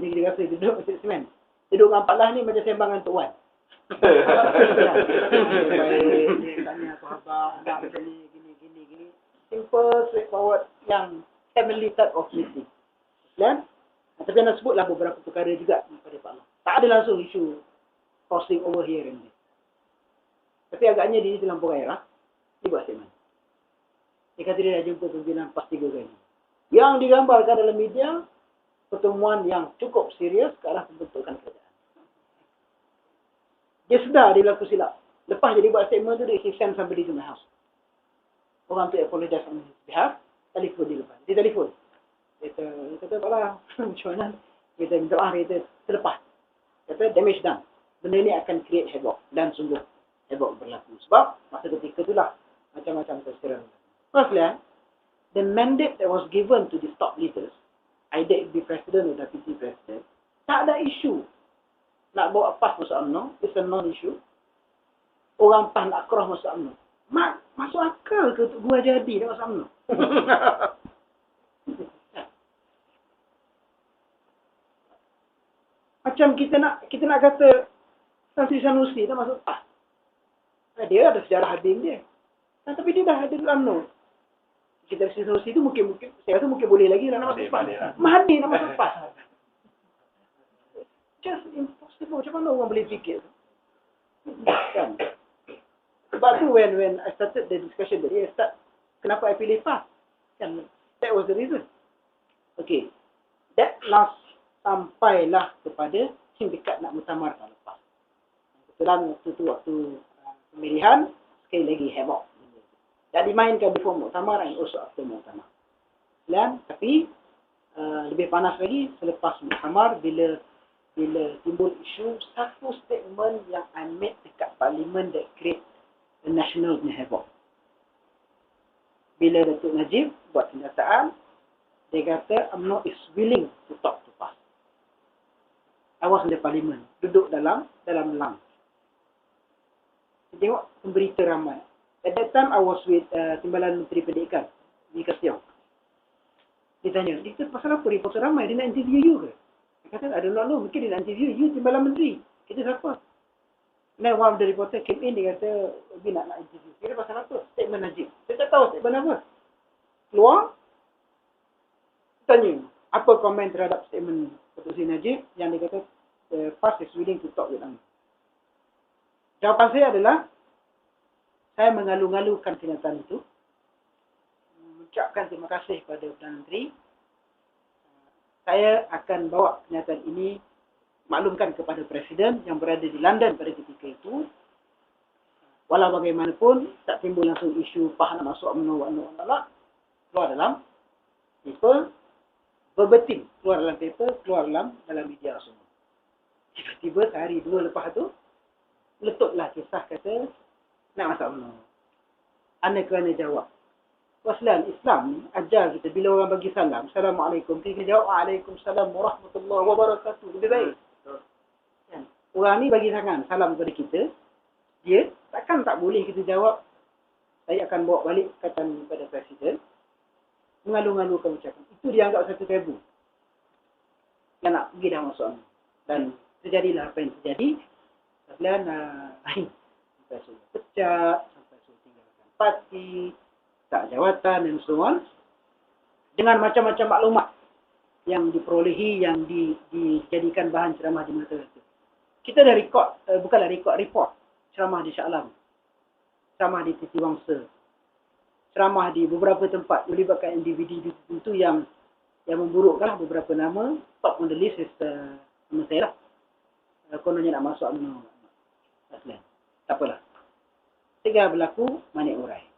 ni kita rasa duduk macam semen. Duduk dengan Pak Lah ni macam sembang dengan Tok Wan. Tanya apa khabar, anak macam ni, gini, gini, gini. Simple, straightforward, yang family type of meeting. Dan, tapi anda sebutlah beberapa perkara juga kepada Pak Allah. Tak ada langsung isu crossing over here and there. Tapi agaknya di dalam Puraira, dia buat statement. Dia kata dia dah jumpa pimpinan PAS tiga kali. Yang digambarkan dalam media, pertemuan yang cukup serius ke arah pembentukan kerajaan. Dia sedar dia berlaku silap. Lepas dia buat statement tu, dia send somebody to my house. Orang tu apologize on his behalf, telefon dia lepas. Dia telefon. Dia kata, dia kata apalah, macam mana? Dia kata, minta maaf, dia kata, terlepas. Dia kata, damage done. Benda ni akan create havoc. Dan sungguh, havoc berlaku. Sebab, masa ketika itulah, macam-macam terserang. Firstly, the mandate that was given to the top leaders, be president or deputy president, tak ada isu nak bawa PAS masuk UMNO, it's a non-issue. Orang PAS nak cross masuk UMNO. Mak, masuk akal ke untuk gua jadi nak masuk UMNO? Macam kita nak kita nak kata Sanusi Sanusi dah masuk PAS. Dia ada sejarah hadim dia. Nah, tapi dia dah ada dalam UMNO. Kita Sanusi Sanusi tu mungkin mungkin saya rasa mungkin boleh lagi nak masuk PAS. Mahathir nak masuk PAS. Just impossible. Macam mana orang boleh fikir? Kan? Sebab tu when when I started the discussion tadi, I start, kenapa I pilih PAS? Kan? That was the reason. Okay. That last sampailah kepada sindikat nak mutamarkan lepas. Kebetulan waktu tu waktu uh, pemilihan, sekali lagi heboh. Dan dimainkan before muktamar and also after muktamar. Dan tapi uh, lebih panas lagi selepas muktamar bila bila timbul isu satu statement yang I made dekat parlimen that create the national havoc. Bila Datuk Najib buat kenyataan, dia kata UMNO is willing to talk to PAS. I was in the parliament, duduk dalam dalam lounge. Tengok pemberita ramai. At that time, I was with uh, Timbalan Menteri Pendidikan di Kasiong. Dia tanya, dia pasal apa reporter ramai? Dia nak interview you ke? Dia kata, I don't know, mungkin dia nak interview you Timbalan Menteri. Kita siapa? Then one of the reporter came in, dia kata, dia nak, nak interview. Kata pasal apa? Statement Najib. Saya tak tahu statement apa. Keluar, tanya, apa komen terhadap statement Datuk Seri Najib yang dia kata, the past is willing to talk with them. Jawapan saya adalah, saya mengalu-ngalukan kenyataan itu, mengucapkan terima kasih kepada Perdana Menteri. Saya akan bawa kenyataan ini maklumkan kepada Presiden yang berada di London pada ketika itu. Walau bagaimanapun, tak timbul langsung isu PAH nak masuk UMNO, UMNO, UMNO, keluar dalam paper, verbatim, keluar dalam paper, keluar dalam dalam media semua. Tiba-tiba sehari dua lepas tu, letuplah kisah kata, nak masuk UMNO. Anda kerana jawab. Waslan Islam ni ajar kita bila orang bagi salam, Assalamualaikum, kita jawab Waalaikumsalam warahmatullahi wabarakatuh. Lebih baik. Kan? Orang ni bagi tangan salam kepada kita, dia takkan tak boleh kita jawab saya akan bawa balik katan kepada Presiden mengalu-alukan ucapan. Itu dianggap satu tabu. Yang nak pergi dah masuk Dan terjadilah apa yang terjadi. Kemudian uh, sampai suruh pecat, sampai suruh tinggalkan parti, tak jawatan dan so on. Dengan macam-macam maklumat yang diperolehi, yang di, dijadikan bahan ceramah di mata itu. Kita dah record, uh, bukanlah record, report ceramah di Shah Alam. Ceramah di Titi Wangsa. Ceramah di beberapa tempat melibatkan individu tertentu yang yang memburukkan beberapa nama. Top on the list is uh, nama saya lah. Uh, kononnya nak masuk UMNO. Tak apalah. Tiga berlaku manik urai.